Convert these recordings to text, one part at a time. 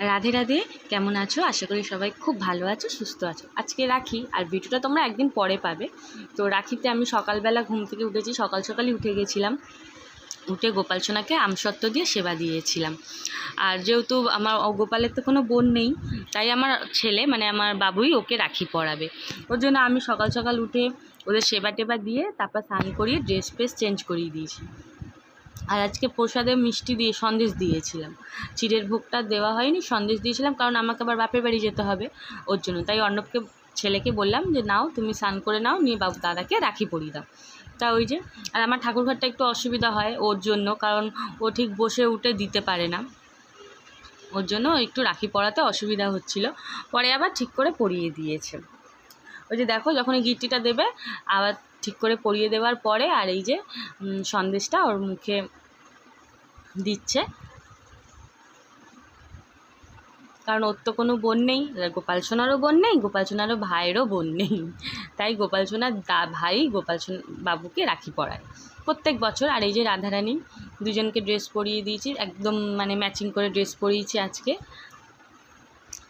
রাধে রাধে, কেমন আছো? আশা করি সবাই খুব ভালো আছো, সুস্থ আছো। আজকে রাখি, আর ভিডিওটা তোমরা একদিন পরে পাবে। তো রাখিতে আমি সকালবেলা ঘুম থেকে উঠেছি, সকাল সকালই উঠে গেছিলাম। উঠে গোপাল সোনাকে আমসত্ত্ব দিয়ে সেবা দিয়েছিলাম। আর যেহেতু আমার গোপালের তো কোনো বোন নেই, তাই আমার ছেলে মানে আমার বাবুই ওকে রাখি পরাবে। ওর জন্য আমি সকাল সকাল উঠে ওদের সেবা টেবা দিয়ে তারপর স্নান করিয়ে ড্রেস ফ্রেস চেঞ্জ করিয়ে দিয়েছি। আর আজকে প্রসাদে মিষ্টি দিয়ে সন্দেশ দিয়েছিলাম। চিড়ের ভোগটা দেওয়া হয়নি, সন্দেশ দিয়েছিলাম, কারণ আমাকে আবার বাপের বাড়ি যেতে হবে ওর জন্য। তাই অর্ণবকে, ছেলেকে বললাম যে, নাও, তুমি স্নান করে নাও, নিয়ে বাবু দাদাকে রাখি পরিয়ে দাও। তা ওই যে, আর আমার ঠাকুরঘরটা একটু অসুবিধা হয় ওর জন্য, কারণ ও ঠিক বসে উঠে দিতে পারে না। ওর জন্য একটু রাখি পরাতে অসুবিধা হচ্ছিল। পরে আবার ঠিক করে পরিয়ে দিয়েছে। ওই যে দেখো যখন এই গিট্টিটা দেবে, আবার ঠিক করে পরিয়ে দেওয়ার পরে আর এই যে সন্দেশটা ওর মুখে দিচ্ছে। কারণ ওর তো কোনো বোন নেই, গোপাল সোনারও বোন নেই, গোপাল সোনারও ভাইয়েরও বোন নেই। তাই গোপাল সোনার দা, ভাই গোপাল বাবুকে রাখি পরায়। প্রত্যেক বছর আর এই যে রাধারানী, দুজনকে ড্রেস পরিয়ে দিয়েছি, একদম মানে ম্যাচিং করে ড্রেস পরিয়েছি আজকে।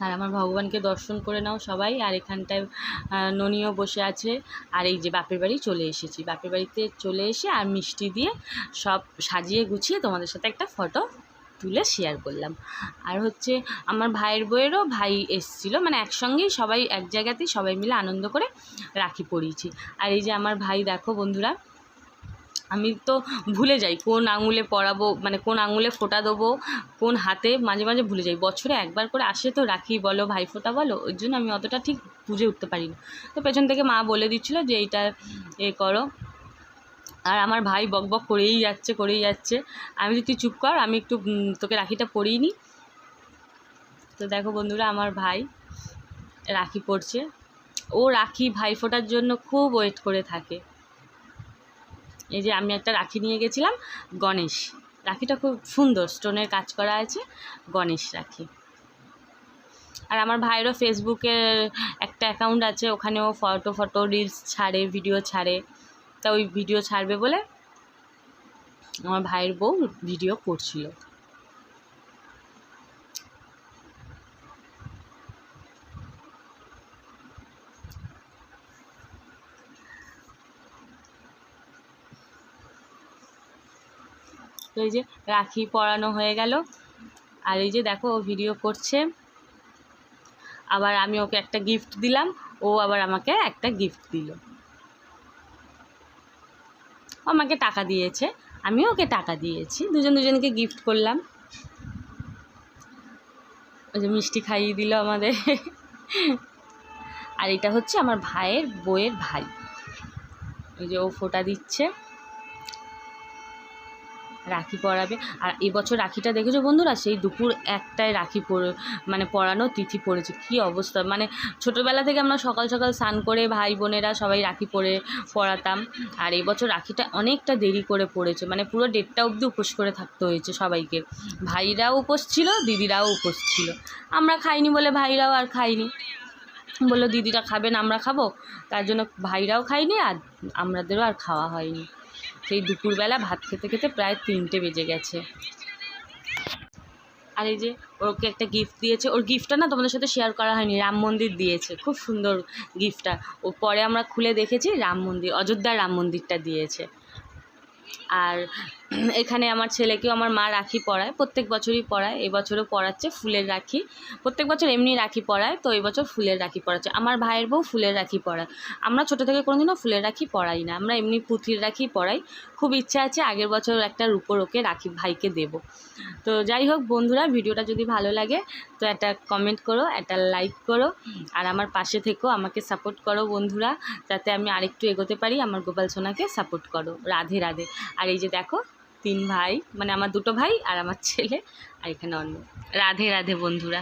আর আমার ভগবানকে দর্শন করে নাও সবাই। আর এখানটায় ননিও বসে আছে। আর এই যে বাপের বাড়ি চলে এসেছি। বাপের বাড়িতে চলে এসে আর মিষ্টি দিয়ে সব সাজিয়ে গুছিয়ে তোমাদের সাথে একটা ফটো তুলে শেয়ার করলাম। আর হচ্ছে আমার ভাইয়ের বইয়েরও ভাই এসছিল। মানে একসঙ্গেই সবাই, এক জায়গাতেই সবাই মিলে আনন্দ করে রাখি পরিয়েছি আর এই যে আমার ভাই, দেখো বন্ধুরা আমি তো ভুলে যাই কোন আঙুলে পরাবো মানে কোন আঙুলে ফোঁটা দেবো, কোন হাতে মাঝে মাঝে ভুলে যাই। বছরে একবার করে আসে তো রাখি, বলো ভাই ফোঁটা বলো, ওই জন্য আমি অতটা ঠিক বুঝে উঠতে পারি না। তো পেছন থেকে মা বলে দিচ্ছিল যে এইটা এ করো। আর আমার ভাই বক বক করেই যাচ্ছে করেই যাচ্ছে। আমি যদি চুপ কর, আমি একটু তোকে রাখিটা পরিয়ে নিই। তো দেখো বন্ধুরা, আমার ভাই রাখি পড়ছে ও রাখি ভাই ফোটার জন্য খুব ওয়েট করে থাকে। এই যে আমি একটা রাখি নিয়ে গেছিলাম, গণেশ। রাখিটা খুব সুন্দর, স্টোনের কাজ করা আছে, গণেশ রাখি। আর আমার ভাইয়েরও ফেসবুকে একটা অ্যাকাউন্ট আছে, ওখানেও ফটো ফটো রিলস ছাড়ে ভিডিও ছাড়ে। তা ওই ভিডিও ছাড়বে বলে আমার ভাইয়ের বউ ভিডিও করছিল। তো এই যে রাখি পরানো হয়ে গেল। আর এই যে দেখো, ও ভিডিও করছে। আবার আমি ওকে একটা গিফট দিলাম, ও আবার আমাকে একটা গিফট দিল। আমাকে টাকা দিয়েছে, আমিও ওকে টাকা দিয়েছি। দুজন দুজনকে গিফট করলাম। ওই যে মিষ্টি খাইয়ে দিল আমাদের। আর এটা হচ্ছে আমার ভাইয়ের বইয়ের ভাই। ওই যে ও ফোটা দিচ্ছে। রাখি পরাবে। আর এবছর রাখিটা দেখেছ বন্ধুরা? সেই দুপুর একটায় রাখি পরে মানে পরানো তিথি পড়েছে। কি অবস্থা? মানে ছোটোবেলা থেকে আমরা সকাল সকাল স্নান করে ভাই বোনেরা সবাই রাখি পরে পড়াতাম আর এবছর রাখিটা অনেকটা দেরি করে পড়েছে। মানে পুরো ডেটটা অবধি উপোস করে থাকতে হয়েছে সবাইকে। ভাইরাও উপোস ছিল, দিদিরাও উপোস ছিল। আমরা খাইনি বলে ভাইরাও আর খাইনি। বলল, দিদিরা খাবেন আমরা খাব? তার জন্য ভাইরাও খাইনি আর আমাদেরও আর খাওয়া হয়নি। সেই দুপুরবেলা ভাত খেতে খেতে প্রায় তিনটে বেজে গেছে। আর এই যে ওকে একটা গিফট দিয়েছে। ওর গিফটটা না তোমাদের সাথে শেয়ার করা হয়নি, রাম মন্দির দিয়েছে। খুব সুন্দর গিফটটা ও পরে আমরা খুলে দেখেছি, রাম মন্দির অযোধ্যার রাম মন্দিরটা দিয়েছে। আর এখানে আমার ছেলেকেও আমার মা রাখি পরায়, প্রত্যেক বছরই পরায় এবছরও পরাচ্ছে ফুলের রাখি। প্রত্যেক বছর এমনি রাখি পরায়, তো এবছর ফুলের রাখি পরাচ্ছে। আমার ভাইয়ের বউ ফুলের রাখি পরায়। আমরা ছোটো থেকে কোনোদিনও ফুলের রাখি পরাই না। আমরা এমনি পুঁথির রাখি পরাই। খুব ইচ্ছা আছে আগের বছর একটা রূপোর ওকে রাখি ভাইকে দেব। তো যাই হোক বন্ধুরা, ভিডিওটা যদি ভালো লাগে, তো একটা কমেন্ট করো, একটা লাইক করো, আর আমার পাশে থেকেও আমাকে সাপোর্ট করো বন্ধুরা, যাতে আমি আরেকটু এগোতে পারি, আমার গোপাল সোনাকে সাপোর্ট করো। রাধে রাধে। আর এই যে দেখো তিন ভাই মানে আমার দুটো ভাই আর আমার ছেলে আর এখানে অন্য। রাধে রাধে বন্ধুরা।